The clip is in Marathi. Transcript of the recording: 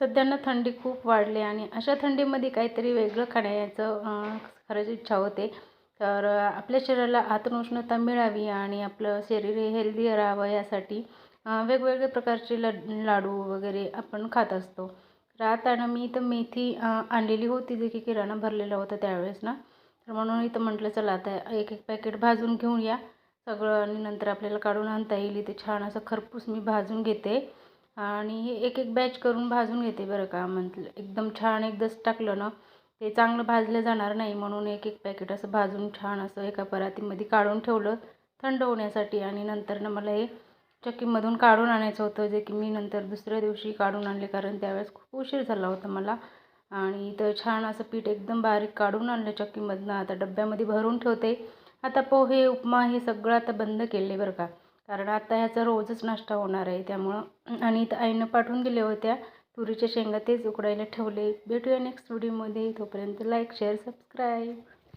सध्यांना थंडी खूप वाढली आणि अशा थंडीमध्ये काहीतरी वेगळं खाण्याचं खरंच इच्छा होते. तर आपल्या शरीराला आतून उष्णता मिळावी आणि आपलं शरीर हेल्दी राहावं यासाठी वेगवेगळ्या प्रकारचे ल लाडू वगैरे आपण खात असतो. राहताना मी इथं मेथी आणलेली होती जे की किराणा भरलेला होता त्यावेळेस ना. तर म्हणून इथं म्हटलं चला आता एक एक पॅकेट भाजून घेऊन या. सगळं आणि नंतर आपल्याला काढून आणता येईल. इथे छान असं खरपूस मी भाजून घेते. आणि हे एक एक बॅच करून भाजून घेते बरं का. म्हटलं एकदम छान एकदाच टाकलं ना ते चांगलं भाजलं जाणार नाही. म्हणून एक एक पॅकेट असं भाजून छान असं एका परातीमध्ये काढून ठेवलं थंड होण्यासाठी. आणि नंतर ना मला हे चक्कीमधून काढून आणायचं होतं जे की मी नंतर दुसऱ्या दिवशी काढून आणले कारण त्यावेळेस खूप उशीर झाला होता मला. आणि तर छान असं पीठ एकदम बारीक काढून आणलं चक्कीमधनं. आता डब्यामध्ये भरून ठेवते. आता पोहे उपमा हे सगळं आता बंद केले बरं का. कारण आता ह्याचा रोजच नाश्ता होणार आहे. त्यामुळं आणि इथं आईनं पाठवून दिल्या होत्या. तुरीच्या शेंगा तेच उकडायला ठेवले. भेटूया नेक्स्ट व्हिडिओमध्ये तोपर्यंत लाईक शेअर सबस्क्राईब